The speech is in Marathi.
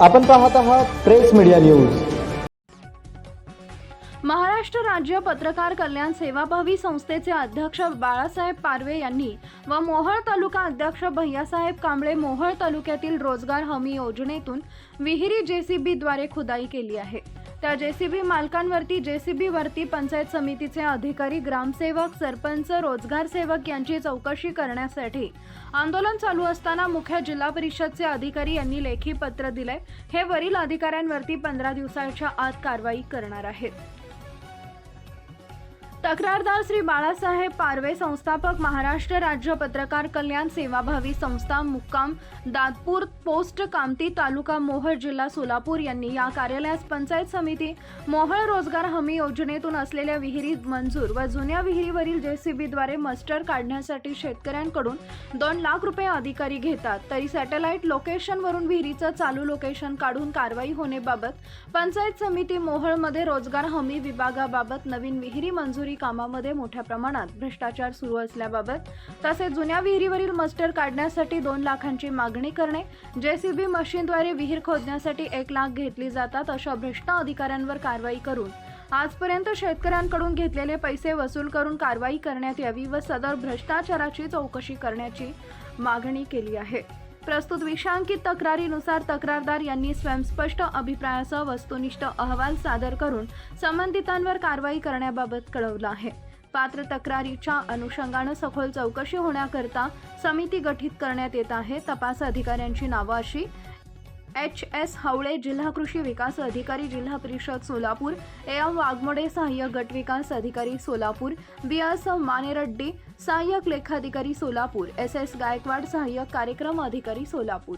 आपण पाहत आहात प्रेस मीडिया न्यूज. महाराष्ट्र राज्य पत्रकार कल्याण सेवाभावी संस्थेचे अध्यक्ष बाळासाहेब पारवे यांनी व मोहळ तालुका अध्यक्ष भैयासाहेब कांबळे मोहळ तालुक्यातील रोजगार हमी योजनेतून विहिरी जेसीबीद्वारे खुदाई केली आहे. त्या जेसीबी मालकांवरती जेसीबी वरती पंचायत समितीचे अधिकारी ग्रामसेवक सरपंच रोजगार सेवक यांची चौकशी करण्यासाठी आंदोलन चालू असताना मुख्य जिल्हा परिषदचे अधिकारी यांनी लेखी पत्र दिले हे वरील अधिकाऱ्यांवरती पंधरा दिवसाच्या आत कारवाई करणार आहेत. तक्रारदार श्री बाळासाहेब पारवे संस्थापक महाराष्ट्र राज्य पत्रकार कल्याण सेवाभावी संस्था मुक्काम दादपूर पोस्ट कामती तालुका मोहळ जिल्हा सोलापूर यांनी या कार्यालयास पंचायत समिती मोहळ रोजगार हमी योजनेतून असलेल्या विहिरी मंजूर व जुन्या विहिरीवरील जेसीबीद्वारे मस्टर काढण्यासाठी शेतकऱ्यांकडून दोन लाख रुपये अधिकारी घेतात. तरी सॅटेलाइट लोकेशनवरून विहिरीचं चालू लोकेशन काढून कारवाई होण्याबाबत पंचायत समिती मोहळमध्ये रोजगार हमी विभागाबाबत नवीन विहिरी मंजूर कामामध्ये मोठ्या प्रमाणात भ्रष्टाचार सुरू असल्याबाबत तसेच जुन्या विहिरीवरील मस्टर काढण्यासाठी दोन लाखांची मागणी करणे जेसीबी मशीनद्वारे विहीर खोदण्यासाठी एक लाख घेतली जातात अशा भ्रष्ट अधिकाऱ्यांवर कारवाई करून आजपर्यंत शेतकऱ्यांकडून घेतलेले पैसे वसूल करून कारवाई करण्यात यावी व सदर भ्रष्टाचाराची चौकशी करण्याची मागणी केली आहे. प्रस्तुत विषयांकित तक्रारीनुसार तक्रारदार यांनी स्वयंस्पष्ट अभिप्रायासह वस्तुनिष्ठ अहवाल सादर करून संबंधितांवर कारवाई करण्याबाबत कळवलं आहे. पात्र तक्रारीच्या अनुषंगानं सखोल चौकशी होण्याकरता समिती गठीत करण्यात येत आहे. तपास अधिकाऱ्यांची नावं अशी एच एस हावळे जिल्हा कृषी विकास अधिकारी जिल्हा परिषद सोलापूर ए एम वाघमोडे सहाय्यक गट विकास अधिकारी सोलापूर बी एस मानेरड्डी सहाय्यक लेखाधिकारी सोलापूर एस एस गायकवाड सहाय्यक कार्यक्रम अधिकारी सोलापूर.